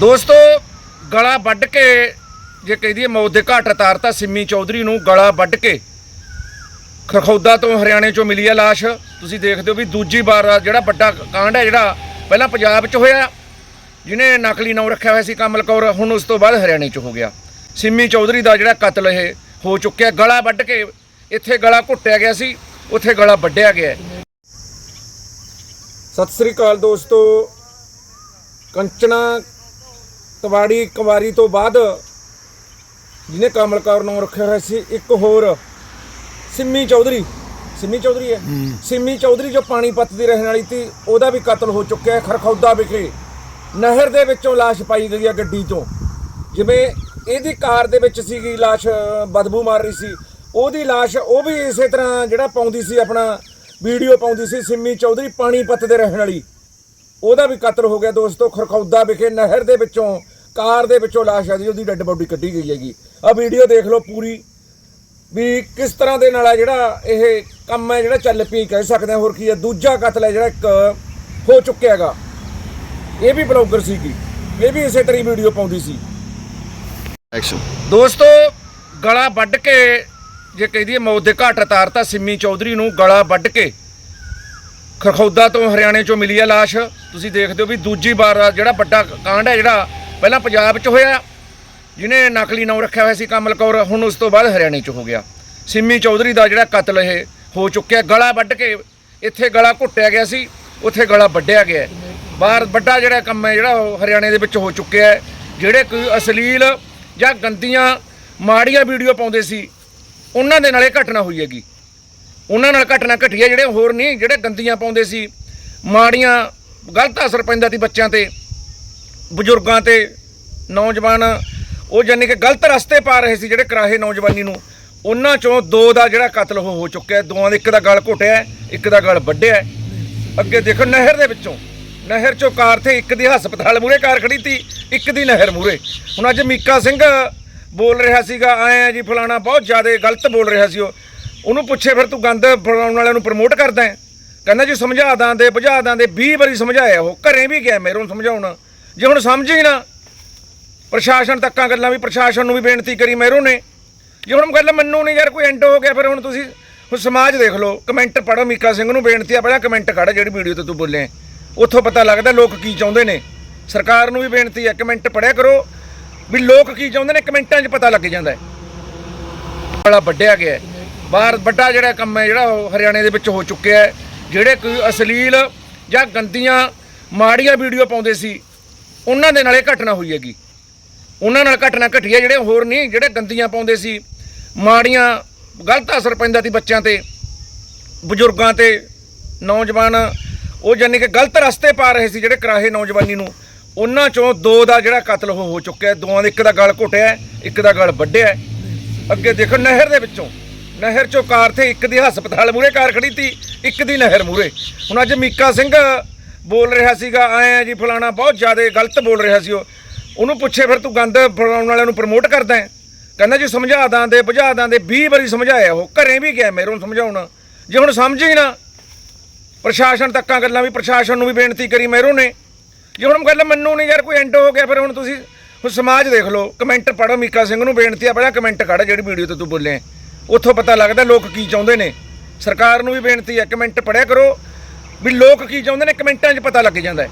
ਦੋਸਤੋ, ਗਲਾ ਵੱਢ ਕੇ, ਜੇ ਕਹਿ ਦਈਏ ਮੌਤ ਦੇ ਘਾਟ ਉਤਾਰਤਾ ਸਿੰਮੀ ਚੌਧਰੀ ਨੂੰ ਗਲਾ ਵੱਢ ਕੇ ਖਰਖੌਦਾ ਤੋਂ ਹਰਿਆਣੇ ਚੋਂ ਮਿਲੀ ਹੈ ਲਾਸ਼। ਤੁਸੀਂ ਦੇਖਦੇ ਹੋ ਵੀ ਦੂਜੀ ਵਾਰ ਜਿਹੜਾ ਵੱਡਾ ਕਾਂਡ ਹੈ, ਜਿਹੜਾ ਪਹਿਲਾਂ ਪੰਜਾਬ 'ਚ ਹੋਇਆ, ਜਿਹਨੇ ਨਕਲੀ ਨਾਮ ਰੱਖਿਆ ਹੋਇਆ ਸੀ ਕਮਲ ਕੌਰ, ਹੁਣ ਉਸ ਤੋਂ ਬਾਅਦ ਹਰਿਆਣੇ 'ਚ ਹੋ ਗਿਆ। ਸਿੰਮੀ ਚੌਧਰੀ ਦਾ ਜਿਹੜਾ ਕਤਲ ਇਹ ਹੋ ਚੁੱਕਿਆ, ਗਲਾ ਵੱਢ ਕੇ ਇੱਥੇ ਗਲਾ ਘੁੱਟਿਆ ਗਿਆ ਸੀ, ਉੱਥੇ ਗਲਾ ਵੱਢਿਆ ਗਿਆ। ਸਤਿ ਸ੍ਰੀ ਅਕਾਲ ਦੋਸਤੋ, ਕੰਚਨਾ ਤਵਾੜੀ ਕੁਵਾਰੀ ਤੋਂ ਬਾਅਦ ਜਿਹਨੇ ਕਮਲ ਕੌਰ ਨਾਮ ਰੱਖਿਆ ਹੋਇਆ ਸੀ ਇੱਕ ਹੋਰ ਸਿੰਮੀ ਚੌਧਰੀ। ਸਿੰਮੀ ਚੌਧਰੀ ਹੈ। ਸਿੰਮੀ ਚੌਧਰੀ ਜੋ ਪਾਣੀਪਤ ਦੀ ਰਹਿਣ ਵਾਲੀ ਸੀ ਉਹਦਾ ਵੀ ਕਤਲ ਹੋ ਚੁੱਕਿਆ ਹੈ ਖਰਖੌਦਾ ਵਿਖੇ। ਨਹਿਰ ਦੇ ਵਿੱਚੋਂ ਲਾਸ਼ ਪਾਈ ਗਈ ਹੈ ਗੱਡੀ ਤੋਂ ਜਿਵੇਂ ਇਹਦੀ ਕਾਰ ਦੇ ਵਿੱਚ ਸੀਗੀ ਲਾਸ਼ ਬਦਬੂ ਮਾਰ ਰਹੀ ਸੀ। ਉਹਦੀ ਲਾਸ਼ ਉਹ ਵੀ ਇਸੇ ਤਰ੍ਹਾਂ ਜਿਹੜਾ ਪਾਉਂਦੀ ਸੀ ਆਪਣਾ ਵੀਡੀਓ ਪਾਉਂਦੀ ਸੀ ਸਿੰਮੀ ਚੌਧਰੀ ਪਾਣੀਪਤ ਦੇ ਰਹਿਣ ਵਾਲੀ। ਉਹਦਾ ਵੀ ਕਤਲ ਹੋ ਗਿਆ ਦੋਸਤੋ ਖਰਖੌਦਾ ਵਿਖੇ ਨਹਿਰ ਦੇ ਵਿੱਚੋਂ। ਕਾਰ ਦੇ ਵਿੱਚੋਂ ਲਾਸ਼ ਆ ਜੀ ਉਹਦੀ ਡੈੱਡ ਬੋਡੀ ਕੱਢੀ ਗਈ ਹੈਗੀ। ਆ ਵੀਡੀਓ ਦੇਖ ਲਓ ਪੂਰੀ ਵੀ ਕਿਸ ਤਰ੍ਹਾਂ ਦੇ ਨਾਲ ਆ ਜਿਹੜਾ ਇਹ ਕੰਮ ਹੈ ਜਿਹੜਾ ਚੱਲ ਪਈ ਕਹਿ ਸਕਦੇ ਹਾਂ ਹੋਰ ਕੀ ਹੈ। ਦੂਜਾ ਕਤਲ ਹੈ ਜਿਹੜਾ ਇੱਕ ਹੋ ਚੁੱਕਿਆ ਹੈਗਾ। ਇਹ ਵੀ ਬਲੌਗਰ ਸੀਗੀ ਇਹ ਵੀ ਇਸੇ ਤਰ੍ਹਾਂ ਵੀਡੀਓ ਪਾਉਂਦੀ ਸੀ। ਐਕਸ਼ਨ ਦੋਸਤੋ ਗਲਾ ਵੱਢ ਕੇ ਜੇ ਕਹਿ ਦਈਏ ਮੌਤ ਦੇ ਘਾਟ ਉਤਾਰਤਾ ਸਿੰਮੀ ਚੌਧਰੀ ਨੂੰ ਗਲਾ ਵੱਢ ਕੇ ਖਰਖੌਦਾ ਤੋਂ ਹਰਿਆਣੇ ਚੋਂ ਮਿਲੀ ਹੈ ਲਾਸ਼। ਤੁਸੀਂ ਦੇਖਦੇ ਹੋ ਵੀ ਦੂਜੀ ਵਾਰ ਆ ਜਿਹੜਾ ਵੱਡਾ ਕਾਂਡ ਹੈ ਜਿਹੜਾ ਪਹਿਲਾਂ ਪੰਜਾਬ 'ਚ ਹੋਇਆ, ਜਿਹਨੇ ਨਕਲੀ ਨਾਮ ਰੱਖਿਆ ਹੋਇਆ ਸੀ ਕਮਲ ਕੌਰ, ਹੁਣ ਉਸ ਤੋਂ ਬਾਅਦ ਹਰਿਆਣੇ 'ਚ ਹੋ ਗਿਆ। ਸਿੰਮੀ ਚੌਧਰੀ ਦਾ ਜਿਹੜਾ ਕਤਲ ਇਹ ਹੋ ਚੁੱਕਿਆ, ਗਲਾ ਵੱਢ ਕੇ ਇੱਥੇ ਗਲਾ ਘੁੱਟਿਆ ਗਿਆ ਸੀ, ਉੱਥੇ ਗਲਾ ਵੱਢਿਆ ਗਿਆ। ਬਾਹਰ ਵੱਡਾ ਜਿਹੜਾ ਕੰਮ ਹੈ, ਜਿਹੜਾ ਉਹ ਹਰਿਆਣੇ ਦੇ ਵਿੱਚ ਹੋ ਚੁੱਕਿਆ ਜਿਹੜੇ ਕੋਈ ਅਸ਼ਲੀਲ ਜਾਂ ਗੰਦੀਆਂ ਮਾੜੀਆਂ ਵੀਡੀਓ ਪਾਉਂਦੇ ਸੀ, ਉਹਨਾਂ ਦੇ ਨਾਲ ਇਹ ਘਟਨਾ ਹੋਈ ਹੈਗੀ। ਉਹਨਾਂ ਨਾਲ ਘਟਨਾ ਘਟੀ ਹੈ, ਜਿਹੜੇ ਹੋਰ ਨਹੀਂ, ਜਿਹੜੇ ਗੰਦੀਆਂ ਪਾਉਂਦੇ ਸੀ, ਮਾੜੀਆਂ ਗਲਤ ਅਸਰ ਪੈਂਦਾ ਸੀ ਬੱਚਿਆਂ ਤੇ ਬਜ਼ੁਰਗਾਂ ਤੇ ਨੌਜਵਾਨ, ਉਹ ਜਾਨੀ ਕਿ ਗਲਤ ਰਸਤੇ ਪਾ ਰਹੇ ਸੀ ਜਿਹੜੇ ਕਰਾਹੇ ਨੌਜਵਾਨੀ ਨੂੰ, ਉਹਨਾਂ ਚੋਂ ਦੋ ਦਾ ਜਿਹੜਾ ਕਤਲ ਹੋ ਹੋ ਚੁੱਕਿਆ ਦੋਵਾਂ ਦੇ ਇੱਕ ਦਾ ਗਲ ਘੁੱਟਿਆ ਇੱਕ ਦਾ ਗਲ ਵੱਢਿਆ ਅੱਗੇ ਦੇਖੋ ਨਹਿਰ ਦੇ ਵਿੱਚੋਂ, ਨਹਿਰ ਚੋਂ ਕਾਰ ਤੇ ਇੱਕ ਦੀ ਹਸਪਤਾਲ ਮੂਰੇ ਕਾਰ ਖੜੀ ਤੀ, ਇੱਕ ਦੀ ਨਹਿਰ ਮੂਰੇ ਹੁਣ ਅੱਜ ਮੀਕਾ ਸਿੰਘ ਬੋਲ ਰਿਹਾ ਸੀਗਾ, ਆਏ ਆ ਜੀ ਫਲਾਣਾ, ਬਹੁਤ ਜ਼ਿਆਦਾ ਗਲਤ ਬੋਲ ਰਿਹਾ ਸੀ ਉਹ। ਉਹਨੂੰ ਪੁੱਛੇ, ਫਿਰ ਤੂੰ ਗੰਦ ਫਲਾਉਣ ਵਾਲਿਆਂ ਨੂੰ ਪ੍ਰਮੋਟ ਕਰਦਾ ਹੈ? ਕਹਿੰਦਾ, ਜੀ ਸਮਝਾ ਦਾਂ ਦੇ, ਬੁਝਾ ਦਾਂ ਦੇ। 20 ਵਾਰੀ ਸਮਝਾਇਆ, ਉਹ ਘਰੇ ਵੀ ਗਿਆ, ਮੇਰੇ ਨੂੰ ਸਮਝਾਉਣ। ਜੇ ਹੁਣ ਸਮਝ ਹੀ ਨਾ, ਪ੍ਰਸ਼ਾਸਨ ਤੱਕਾਂ ਗੱਲਾਂ ਵੀ ਪ੍ਰਸ਼ਾਸਨ ਨੂੰ ਵੀ ਬੇਨਤੀ ਕਰੀ ਮਹਿਰੋ ਨੇ। ਜੇ ਹੁਣ ਗੱਲ ਮੰਨੂ ਨਹੀਂ ਯਾਰ, ਕੋਈ ਐਂਡ ਹੋ ਗਿਆ, ਫਿਰ ਹੁਣ ਤੁਸੀਂ, ਹੁਣ ਸਮਾਜ ਦੇਖ ਲਓ ਕਮੈਂਟ ਪੜੋ ਮੀਕਾ ਸਿੰਘ ਨੂੰ, ਬੇਨਤੀ ਆ ਪਹਿਲਾਂ ਕਮੈਂਟ ਕੱਢ ਜਿਹੜੀ ਵੀਡੀਓ ਤੇ ਤੂੰ ਬੋਲੇ। ਉੱਥੋਂ ਪਤਾ ਲੱਗਦਾ ਲੋਕ ਕੀ ਚਾਹੁੰਦੇ ਨੇ। ਸਰਕਾਰ ਨੂੰ ਵੀ ਬੇਨਤੀ ਹੈ ਕਮੈਂਟ ਪੜਿਆ ਕਰੋ। ਵੀ ਲੋਕ ਕੀ ਚਾਹੁੰਦੇ ਨੇ, ਕਮੈਂਟਾਂ 'ਚ ਪਤਾ ਲੱਗ ਜਾਂਦਾ ਹੈ। ਬੜਾ ਵੱਡਿਆ ਗਿਆ ਬਾਹਰ ਵੱਡਾ ਜਿਹੜਾ ਕੰਮ ਹੈ, ਜਿਹੜਾ ਉਹ ਹਰਿਆਣੇ ਦੇ ਵਿੱਚ ਹੋ ਚੁੱਕਿਆ ਹੈ। ਜਿਹੜੇ ਕੋਈ ਅਸ਼ਲੀਲ ਜਾਂ ਗੰਦੀਆਂ, ਮਾੜੀਆਂ ਵੀਡੀਓ ਪਾਉਂਦੇ ਸੀ ਉਹਨਾਂ ਦੇ ਨਾਲ ਇਹ ਘਟਨਾ ਹੋਈ ਹੈਗੀ। ਉਹਨਾਂ ਨਾਲ ਘਟਨਾ ਘਟੀ ਹੈ, ਜਿਹੜੇ ਹੋਰ ਨਹੀਂ, ਜਿਹੜੇ ਗੰਦੀਆਂ ਪਾਉਂਦੇ ਸੀ, ਮਾੜੀਆਂ ਗਲਤ ਅਸਰ ਪੈਂਦਾ ਸੀ ਬੱਚਿਆਂ ਤੇ, ਬਜ਼ੁਰਗਾਂ ਤੇ, ਨੌਜਵਾਨ, ਉਹ ਜਾਨੀ ਕਿ ਗਲਤ ਰਸਤੇ ਪਾ ਰਹੇ ਸੀ, ਜਿਹੜੇ ਕਰਾਹੇ ਨੌਜਵਾਨੀ ਨੂੰ। ਉਹਨਾਂ ਚੋਂ ਦੋ ਦਾ ਜਿਹੜਾ ਕਤਲ ਹੋ ਹੋ ਚੁੱਕਿਆ ਹੈ। ਦੋਵਾਂ ਦੇ ਇੱਕ ਦਾ ਗਲ ਘੁੱਟਿਆ ਇੱਕ ਦਾ ਗਲ ਵੱਢਿਆ ਅੱਗੇ ਦੇਖੋ ਨਹਿਰ ਦੇ ਵਿੱਚੋਂ। ਨਹਿਰ ਚੋਂ ਕਾਰ ਤੇ ਇੱਕ ਦੀ ਹਸਪਤਾਲ ਮੂਰੇ ਕਾਰ ਖੜੀ ਤੀ, ਇੱਕ ਦੀ ਨਹਿਰ ਮੂਰੇ ਹੁਣ ਅੱਜ ਮੀਕਾ ਸਿੰਘ ਬੋਲ ਰਿਹਾ ਸੀਗਾ, ਆਏ ਆ ਜੀ, ਫਲਾਣਾ ਬਹੁਤ ਜ਼ਿਆਦਾ ਗਲਤ ਬੋਲ ਰਿਹਾ ਸੀ ਉਹ। ਉਹਨੂੰ ਪੁੱਛੇ, ਫਿਰ ਤੂੰ ਗੰਦ ਫਲਾਉਣ ਵਾਲਿਆਂ ਨੂੰ ਪ੍ਰਮੋਟ ਕਰਦਾ ਹੈ? ਕਹਿੰਦਾ, ਜੀ, ਸਮਝਾ ਦਾਂ ਦੇ ਬੁਝਾ ਦਾਂ ਦੇ 20 ਵਾਰੀ ਸਮਝਾਇਆ ਉਹ, ਘਰੇ ਵੀ ਗਿਆ ਮੇਰੇ ਨੂੰ ਸਮਝਾਉਣ। ਜੇ ਹੁਣ ਸਮਝ ਹੀ ਨਾ, ਪ੍ਰਸ਼ਾਸਨ ਤੱਕਾਂ ਗੱਲਾਂ ਵੀ ਪ੍ਰਸ਼ਾਸਨ ਨੂੰ ਵੀ ਬੇਨਤੀ ਕਰੀ ਮਹਿਰੋ ਨੇ। ਜੇ ਹੁਣ ਗੱਲ ਮੰਨੂ ਨਹੀਂ ਯਾਰ, ਕੋਈ ਐਂਡ ਹੋ ਗਿਆ, ਫਿਰ ਹੁਣ ਤੁਸੀਂ, ਹੁਣ ਸਮਾਜ ਦੇਖ ਲਓ। ਕਮੈਂਟ ਪੜੋ ਮੀਕਾ ਸਿੰਘ ਨੂੰ ਬੇਨਤੀ ਆ, ਪਹਿਲਾਂ ਕਮੈਂਟ ਕੱਢ ਜਿਹੜੀ ਵੀਡੀਓ ਤੇ ਤੂੰ ਬੋਲੇ ਉੱਥੋਂ ਪਤਾ ਲੱਗਦਾ ਲੋਕ ਕੀ ਚਾਹੁੰਦੇ ਨੇ। ਸਰਕਾਰ ਨੂੰ ਵੀ ਬੇਨਤੀ ਹੈ ਕਮੈਂਟ ਪੜਿਆ ਕਰੋ। ਵੀ ਲੋਕ ਕੀ ਚਾਹੁੰਦੇ ਨੇ ਕਮੈਂਟਾਂ 'ਚ ਪਤਾ ਲੱਗ ਜਾਂਦਾ ਹੈ।